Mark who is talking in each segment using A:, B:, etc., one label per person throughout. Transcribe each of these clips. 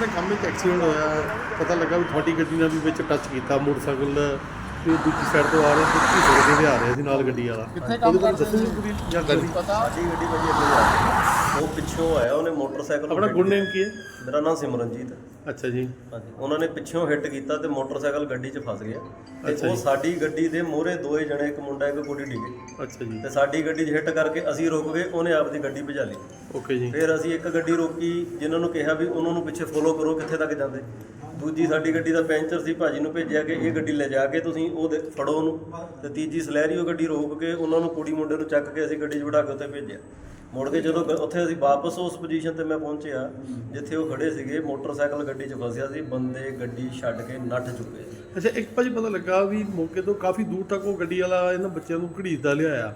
A: ਜਿਹੜਾ ਕੰਮ ਵਿੱਚ ਐਕਸੀਡੈਂਟ ਹੋਇਆ। ਪਤਾ ਲੱਗਾ ਵੀ ਤੁਹਾਡੀ ਗੱਡੀ ਨਾਲ ਵੀ ਵਿੱਚ ਟੱਚ ਕੀਤਾ ਮੋਟਰਸਾਈਕਲ ਤੇ ਦੂਜੀ ਸਾਈਡ ਤੋਂ ਆ ਰਹੇ ਦੂਜੀ ਸੜਕ ਤੇ ਆ ਰਿਹਾ ਸੀ ਨਾਲ ਗੱਡੀ ਵਾਲਾ।
B: ਕਿੱਥੇ ਕੰਮ ਕਰਦੇ
A: ਪੂਰੀ ਜਾਣਕਾਰੀ।
B: ਪਤਾ
C: ਸਾਡੀ ਗੱਡੀ ਭਾਜੀ ਅੱਗੇ ਜਾ ਰਹੀ ਉਹ ਪਿੱਛੋਂ ਆਇਆ ਉਹਨੇ ਮੋਟਰਸਾਈਕਲ
A: ਆਪਣਾ ਗੁੱਡ ਨੇਮ ਕੀ ਹੈ?
C: ਮੇਰਾ ਨਾਮ ਸਿਮਰਨਜੀਤ ਹੈ।
A: ਅੱਛਾ ਜੀ।
C: ਹਾਂਜੀ। ਉਹਨਾਂ ਨੇ ਪਿੱਛੋਂ ਹਿੱਟ ਕੀਤਾ ਤੇ ਮੋਟਰਸਾਈਕਲ ਗੱਡੀ 'ਚ ਫਸ ਗਿਆ ਤੇ ਉਹ। ਸਾਡੀ ਗੱਡੀ ਦੇ ਮੋਹਰੇ ਦੋਏ ਜਣੇ ਇੱਕ ਮੁੰਡਾ ਇੱਕ ਕੁੜੀ ਡਿੱਗੇ।
A: ਅੱਛਾ ਜੀ।
C: ਤੇ ਸਾਡੀ ਗੱਡੀ 'ਚ ਹਿੱਟ ਕਰਕੇ ਅਸੀਂ ਰੁਕ ਗਏ ਉਹਨੇ ਆਪਦੀ ਗੱਡੀ ਭਜਾ ਲਈ।
A: ਓਕੇ ਜੀ।
C: ਫਿਰ ਅਸੀਂ ਇੱਕ ਗੱਡੀ ਰੋਕੀ ਜਿਨ੍ਹਾਂ ਨੂੰ ਕਿਹਾ ਵੀ ਉਹਨਾਂ ਨੂੰ ਪਿੱਛੇ ਫੋਲੋ ਕਰੋ ਕਿੱਥੇ ਤੱਕ ਜਾਂਦੇ। ਦੂਜੀ ਸਾਡੀ ਗੱਡੀ ਦਾ ਪੈਂਚਰ ਸੀ ਭਾਜੀ ਨੂੰ ਭੇਜਿਆ ਕਿ ਇਹ ਗੱਡੀ ਲੈ ਜਾ ਕੇ ਤੁਸੀਂ ਉਹ ਫੜੋ ਉਹਨੂੰ। ਤੇ ਤੀਜੀ ਸਲੈਰੀਓ ਗੱਡੀ ਰੋਕ ਕੇ ਉਹਨਾਂ ਨੂੰ ਕੁੜੀ ਮੁੰਡੇ ਨੂੰ ਚੱਕ ਕੇ ਅਸੀਂ ਗੱਡੀ 'ਚ ਬਿਠਾ ਕੇ ਉੱਥੇ ਭੇਜਿਆ। ਮੁੜ ਕੇ ਜਦੋਂ ਗ- ਉੱਥੇ ਅਸੀਂ ਵਾਪਸ ਉਸ ਪੋਜੀਸ਼ਨ ਤੇ ਮੈਂ ਪਹੁੰਚਿਆ ਜਿੱਥੇ ਉਹ ਖੜੇ ਸੀਗੇ ਮੋਟਰਸਾਈਕਲ ਗੱਡੀ 'ਚ ਫਸਿਆ ਸੀ ਬੰਦੇ ਗੱਡੀ ਛੱਡ ਕੇ ਨੱਠ ਚੁੱਕੇ ਸੀ।
A: ਅੱਛਾ ਇੱਕ ਭਾਜੀ ਪਤਾ ਲੱਗਾ ਵੀ ਮੌਕੇ ਤੋਂ ਕਾਫੀ ਦੂਰ ਤੱਕ ਉਹ ਗੱਡੀ ਵਾਲਾ ਇਹਨਾਂ ਬੱਚਿਆਂ ਨੂੰ ਘੜੀਸਦਾ ਲਿਆਇਆ।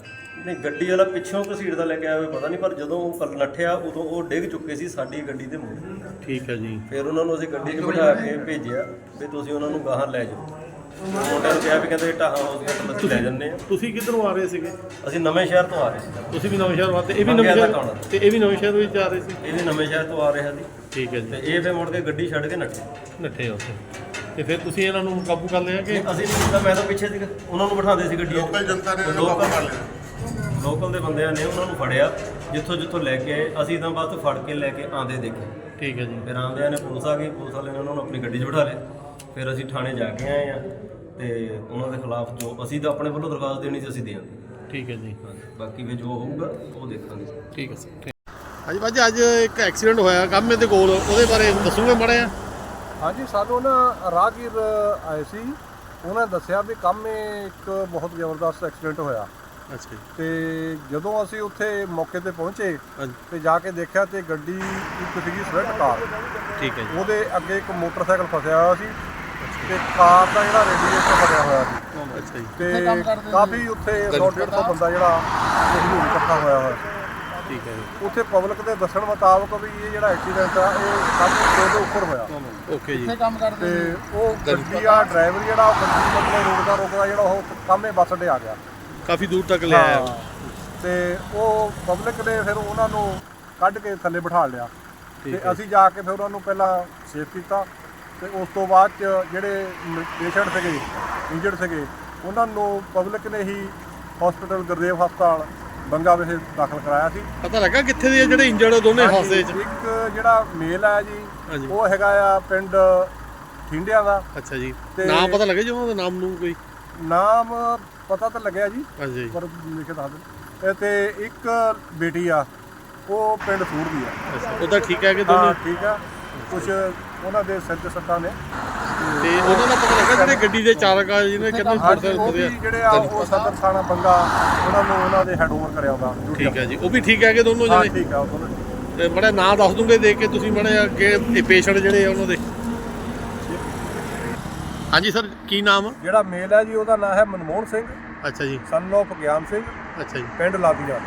C: ਨਹੀਂ ਗੱਡੀ ਵਾਲਾ ਪਿੱਛੋਂ ਘਸੀੜਦਾ ਲੈ ਕੇ ਆਇਆ ਹੋਵੇ ਪਤਾ ਨਹੀਂ ਪਰ ਜਦੋਂ ਉਹ ਕੱਲ ਨੱਠਿਆ ਉਦੋਂ ਉਹ ਡਿੱਗ ਚੁੱਕੇ ਸੀ ਸਾਡੀ ਗੱਡੀ ਦੇ ਮੂਹਰੇ।
A: ਠੀਕ ਹੈ ਜੀ।
C: ਫਿਰ ਉਹਨਾਂ ਨੂੰ ਅਸੀਂ ਗੱਡੀ 'ਚ ਬਿਠਾ ਕੇ ਭੇਜਿਆ ਵੀ ਤੁਸੀਂ ਉਹਨਾਂ ਨੂੰ ਗਾਹਾਂ ਲੈ ਜਾਓ। ਮੁੰਡਿਆਂ ਨੂੰ ਕਿਹਾ ਵੀ ਕਹਿੰਦੇ ਟਾਹਾਂ ਹਸਪੀਟਲ ਅਸੀਂ ਲੈ ਜੰਨੇ ਆ।
A: ਤੁਸੀਂ ਕਿੱਧਰੋਂ ਆ ਰਹੇ ਸੀਗੇ?
C: ਅਸੀਂ ਨਵੇਂ ਸ਼ਹਿਰ ਤੋਂ ਆ ਰਹੇ ਸੀ।
A: ਤੁਸੀਂ ਵੀ ਨਵੇਂ ਸ਼ਹਿਰ ਵਾਸਤੇ ਇਹ ਵੀ ਨਵੇਂ
C: ਤਾਂ
A: ਸ਼ਹਿਰ? ਤੇ ਇਹ ਵੀ ਨਵੇਂ ਸ਼ਹਿਰ ਵਿੱਚ ਆ ਰਹੇ ਸੀ?
C: ਇਹ ਵੀ ਨਵੇਂ ਸ਼ਹਿਰ ਤੋਂ ਆ ਰਿਹਾ ਸੀ।
A: ਠੀਕ ਹੈ
C: ਤੇ
A: ਜੀ
C: ਇਹ ਫਿਰ ਮੁੜ ਕੇ ਗੱਡੀ ਛੱਡ ਕੇ ਨੱਠੇ।
A: ਨੱਠੇ ਉੱਥੇ। ਤੇ ਫਿਰ ਤੁਸੀਂ ਇਹਨਾਂ ਨੂੰ ਕਾਬੂ ਕਰ ਲਿਆ ਕਿ
C: ਅਸੀਂ ਨਹੀਂ ਕੀਤਾ ਮੈਂ ਤਾਂ ਪਿੱਛੇ ਸੀਗਾ। ਉਹਨਾਂ ਨੂੰ ਬਿਠਾਉਂਦੇ ਸੀ ਗੱਡੀ।
D: ਲੋਕਲ ਜਨਤਾ ਨੇ ਇਹਨੂੰ ਕਾਬੂ ਕਰ ਲਿਆ।
C: ਲੋਕਲ ਦੇ ਬੰਦਿਆਂ ਨੇ ਉਹਨਾਂ ਨੂੰ ਫੜਿਆ। ਜਿੱਥੋਂ ਜਿੱਥੋਂ ਲੈ ਕੇ ਆਏ। ਅਸੀਂ ਤਾਂ ਬਸ ਫੜ ਕੇ ਲੈ ਕੇ ਆਂਦੇ ਦੇਖੇ।
A: ਠੀਕ ਹੈ ਜੀ।
C: ਫਿਰ ਆਉਂਦਿਆਂ ਨੇ ਪੁਲਿਸ ਆ ਗਈ। ਪੁਲਿਸ ਵਾਲਿਆਂ ਨੇ ਉਹਨਾਂ ਨੂੰ ਆਪਣੀ ਗੱਡੀ 'ਚ ਬਿਠਾ ਲਿਆ। ਫਿਰ ਅਸੀਂ ਥਾਣੇ ਜਾ ਕੇ ਆਏ ਆ ਤੇ ਉਹਨਾਂ ਦੇ ਖਿਲਾਫ ਜੋ ਅਸੀਂ ਤਾਂ ਆਪਣੇ ਵੱਲੋਂ ਦਰਖਾਸਤ ਦੇਣੀ ਸੀ ਅਸੀਂ ਦੇ ਆਂਦੇ।
A: ਠੀਕ ਹੈ ਜੀ।
C: ਬਾਕੀ ਵੀ ਜੋ ਹੋਊਗਾ ਉਹ ਦੇਖਾਂਗੇ।
A: ਠੀਕ ਹੈ ਸਰ। ਹਾਂਜੀ ਭਾਜੀ ਅੱਜ ਇੱਕ ਐਕਸੀਡੈਂਟ ਹੋਇਆ ਕਾਮੇ ਦੇ ਕੋਲ ਉਹਦੇ ਬਾਰੇ ਦੱਸੋਗੇ ਮਾੜਾ ਜਿਹਾ?
B: ਹਾਂਜੀ ਸਾਨੂੰ ਨਾ ਰਾਹਗੀਰ ਆਏ ਸੀ। ਉਹਨਾਂ ਨੇ ਦੱਸਿਆ ਵੀ ਕੰਮ ਇੱਕ ਬਹੁਤ ਜ਼ਬਰਦਸਤ ਐਕਸੀਡੈਂਟ ਹੋਇਆ।
A: ਅੱਛਾ ਜੀ।
B: ਤੇ ਜਦੋਂ ਅਸੀਂ ਉੱਥੇ ਮੌਕੇ ਤੇ ਪਹੁੰਚੇ
A: ਹਾਂਜੀ।
B: ਤੇ ਜਾ ਕੇ ਦੇਖਿਆ ਤੇ ਗੱਡੀ ਇੱਕ ਸੀਗੀ ਸਵਿਫਟ ਕਾਰ।
A: ਠੀਕ ਹੈ ਜੀ।
B: ਉਹਦੇ ਅੱਗੇ ਇੱਕ ਮੋਟਰਸਾਈਕਲ ਫਸਿਆ ਹੋਇਆ ਸੀ। ਤੇ ਕਾਰ ਦਾ ਜਿਹੜਾ ਰੇਡੀਏਟਰ ਫਸਿਆ ਹੋਇਆ ਸੀ।
A: ਅੱਛਾ ਜੀ।
B: ਤੇ ਕਾਫੀ ਉੱਥੇ 100 ਬੰਦਾ ਜਿਹੜਾ ਉਹ ਇਕੱਠਾ ਹੋਇਆ ਹੋਇਆ।
A: ਠੀਕ ਹੈ ਜੀ।
B: ਉੱਥੇ ਪਬਲਿਕ ਦੇ ਦੱਸਣ ਮੁਤਾਬਕ ਵੀ ਇਹ ਜਿਹੜਾ ਐਕਸੀਡੈਂਟ ਆ ਇਹ ਕਾਫੀ ਦੇ ਉੱਪਰ ਹੋਇਆ।
A: ਓਕੇ ਜੀ।
B: ਤੇ ਉਹ ਗੱਡੀ ਆ ਡਰਾਈਵਰ ਜਿਹੜਾ ਉਹ ਗੱਡੀ ਮਤਲਬ ਰੋਕਦਾ ਰੋਕਦਾ ਜਿਹੜਾ ਉਹ ਕਾਮੇ ਬੱਸ ਅੱਡੇ ਆ ਗਿਆ।
A: ਕਾਫੀ ਦੂਰ ਤੱਕ ਲੈ ਆਇਆ।
B: ਤੇ ਉਹ ਪਬਲਿਕ ਨੇ ਫਿਰ ਉਹਨਾਂ ਨੂੰ ਕੱਢ ਕੇ ਥੱਲੇ ਬਿਠਾ ਲਿਆ। ਤੇ। ਅਸੀਂ ਜਾ ਕੇ ਫਿਰ ਉਹਨਾਂ ਨੂੰ ਪਹਿਲਾਂ ਸੇਫ ਕੀਤਾ। ਤੇ ਉਸ ਤੋਂ ਬਾਅਦ ਚ ਜਿਹੜੇ ਪੇਸ਼ੈਂਟ ਸੀਗੇ ਇੰਜਰਡ ਸੀਗੇ ਉਹਨਾਂ ਨੂੰ ਪਬਲਿਕ ਨੇ ਹੀ ਹਸਪੀਟਲ ਗੁਰਦੇਵ ਹਸਪਤਾਲ ਬੰਗਾ ਵਿਖੇ ਦਾਖਲ ਕਰਾਇਆ ਸੀ।
A: ਪਤਾ ਲੱਗਾ ਕਿੱਥੇ ਦੇ ਆ ਜਿਹੜੇ ਇੰਜਰਡ ਦੋਨੇ ਹਾਦਸੇ 'ਚ?
B: ਇੱਕ ਜਿਹੜਾ ਮੇਲ ਹੈ ਜੀ। ਉਹ ਹੈਗਾ ਆ ਪਿੰਡ ਠਿੰਡਿਆਂ ਦਾ।
A: ਅੱਛਾ ਜੀ। ਨਾਮ ਪਤਾ ਲੱਗੇ ਜੀ ਉਹਨਾਂ ਦਾ? ਨਾਮ ਨੂੰ ਕੋਈ?
B: ਨਾਮ ਪਤਾ ਤਾਂ ਲੱਗਿਆ ਜੀ
A: ਹਾਂਜੀ
B: ਪਰ ਲਿਖ ਦੱਸ। ਇਹ ਤੇ ਇੱਕ ਬੇਟੀ ਆ ਉਹ ਪਿੰਡ ਸੂਰ ਦੀ ਆ।
A: ਅੱਛਾ ਉਹਦਾ ਠੀਕ ਹੈ ਕਿ ਦੋਨੇ
B: ਠੀਕ ਆ। ਕੁਝ ਉਹਨਾਂ ਦੇ ਸਿਰ ਤੇ ਸੱਟਾਂ ਨੇ।
A: ਤੇ ਉਹਨਾਂ ਦਾ ਪਤਾ ਲੱਗਾ ਜਿਹੜੇ ਗੱਡੀ ਦੇ ਚਾਲਕ ਆ ਜਿਹਨੇ ਕਹਿੰਦੇ
B: ਹਾਂਜੀ ਉਹ ਵੀ ਜਿਹੜੇ ਆ ਉਹ ਸਦਰ ਥਾਣਾ ਬੰਗਾ ਉਹਨਾਂ ਨੂੰ ਉਹਨਾਂ ਦੇ ਹੈਡ ਓਵਰ ਕਰਿਆ ਉਹਦਾ
A: ਠੀਕ ਹੈ ਜੀ ਉਹ ਵੀ ਠੀਕ ਹੈ ਕਿ ਦੋਨੋਂ
B: ਹਾਂ
A: ਜਣੇ
B: ਠੀਕ ਆ ਉਹ ਦੋਨੋਂ ਠੀਕ।
A: ਤੇ ਬੜਾ ਨਾਂ ਦੱਸ ਦੂੰਗੇ ਦੇਖ ਕੇ ਤੁਸੀਂ ਬੜੇ ਅੱਗੇ ਪੇਸ਼ੈਂਟ ਜਿਹੜੇ ਆ ਉਹਨਾਂ ਦੇ। ਹਾਂਜੀ ਸਰ ਕੀ ਨਾਮ ਆ?
B: ਜਿਹੜਾ ਮੇਲ ਹੈ ਜੀ ਉਹਦਾ ਨਾਮ ਹੈ ਮਨਮੋਹਨ ਸਿੰਘ।
A: ਅੱਛਾ ਜੀ।
B: ਸਨ of ਗਿਆਨ ਸਿੰਘ।
A: ਅੱਛਾ ਜੀ।
B: ਪਿੰਡ ਲਾਦੀਆਂ।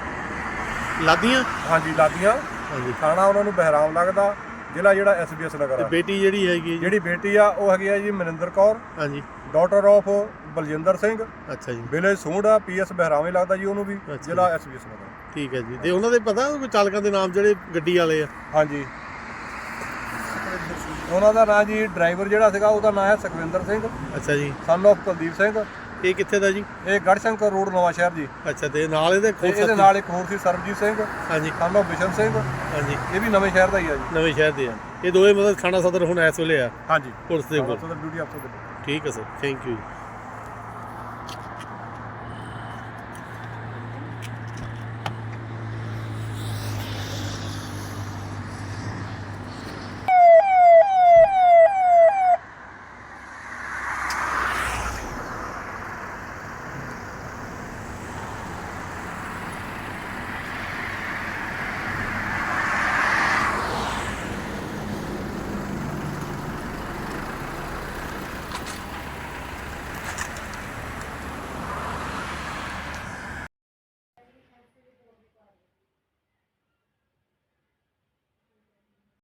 A: ਲਾਦੀਆਂ?
B: ਹਾਂਜੀ ਲਾਦੀਆਂ।
A: ਹਾਂਜੀ।
B: ਥਾਣਾ ਉਹਨਾਂ ਨੂੰ ਬਹਿਰਾਮ ਲੱਗਦਾ। ਜ਼ਿਲ੍ਹਾ ਜਿਹੜਾ ਐਸਬੀਐਸ ਨਗਰ
A: ਤੇ
B: ਆ
A: ਬੇਟੀ ਜਿਹੜੀ ਹੈਗੀ ਜੀ?
B: ਜਿਹੜੀ ਬੇਟੀ ਆ ਉਹ ਹੈਗੀ ਆ ਜੀ ਮਨਿੰਦਰ ਕੌਰ
A: ਹਾਂਜੀ।
B: ਡਾਟਰ ਆਫ ਬਲਜਿੰਦਰ ਸਿੰਘ
A: ਅੱਛਾ ਜੀ।
B: ਵਿਲੇਜ ਸੂੰਡਾ ਪੀਐਸ ਬਹਿਰਾਵੇਂ ਲੱਗਦਾ ਜੀ ਉਹਨੂੰ ਵੀ
A: ਅੱਛਾ
B: ਜ਼ਿਲ੍ਹਾ ਐਸਬੀਐਸ ਨਗਰ।
A: ਠੀਕ ਹੈ ਜੀ। ਤੇ ਉਹਨਾਂ ਦੇ ਪਤਾ ਕੋਈ ਚਾਲਕਾਂ ਦੇ ਨਾਮ ਜਿਹੜੇ ਗੱਡੀ ਵਾਲੇ ਆ?
B: ਹਾਂਜੀ। ਉਹਨਾਂ ਦਾ ਨਾਂ ਜੀ ਡਰਾਈਵਰ ਜਿਹੜਾ ਸੀਗਾ ਉਹਦਾ ਨਾਂ ਹੈ ਸੁਖਵਿੰਦਰ ਸਿੰਘ।
A: ਅੱਛਾ ਜੀ।
B: ਸਨ of ਕੁਲਦੀਪ ਸਿੰਘ।
A: ਇਹ ਕਿੱਥੇ ਦਾ ਜੀ?
B: ਇਹ ਗੜਸ਼ੰਕਰ ਰੋਡ ਨਵਾਂ ਸ਼ਹਿਰ ਜੀ।
A: ਅੱਛਾ ਤੇ ਨਾਲ ਇਹਦੇ
B: ਤੇ
A: ਖੁਦ
B: ਇਹਦੇ
A: ਸਾਥੀ?
B: ਨਾਲ ਇੱਕ ਹੋਰ ਸੀ ਸਰਬਜੀਤ ਸਿੰਘ
A: ਹਾਂਜੀ।
B: ਸਨ ਬਿਸ਼ਨ ਸਿੰਘ।
A: ਹਾਂਜੀ।
B: ਇਹ ਵੀ ਨਵੇਂ ਸ਼ਹਿਰ ਦਾ ਹੀ ਆ ਜੀ।
A: ਨਵੇਂ ਸ਼ਹਿਰ ਦੇ ਆ। ਇਹ ਦੋਵੇਂ ਮਤਲਬ ਥਾਣਾ ਸਦਰ ਹੁਣ ਇਸ ਵੇਲੇ ਆ।
B: ਹਾਂਜੀ।
A: ਪੁਲਿਸ ਦੇ ਕੋਲ।
B: ਡਿਊਟੀ ਅਫਸਰ ਦੇ
A: ਠੀਕ ਹੈ ਸਰ। Thank you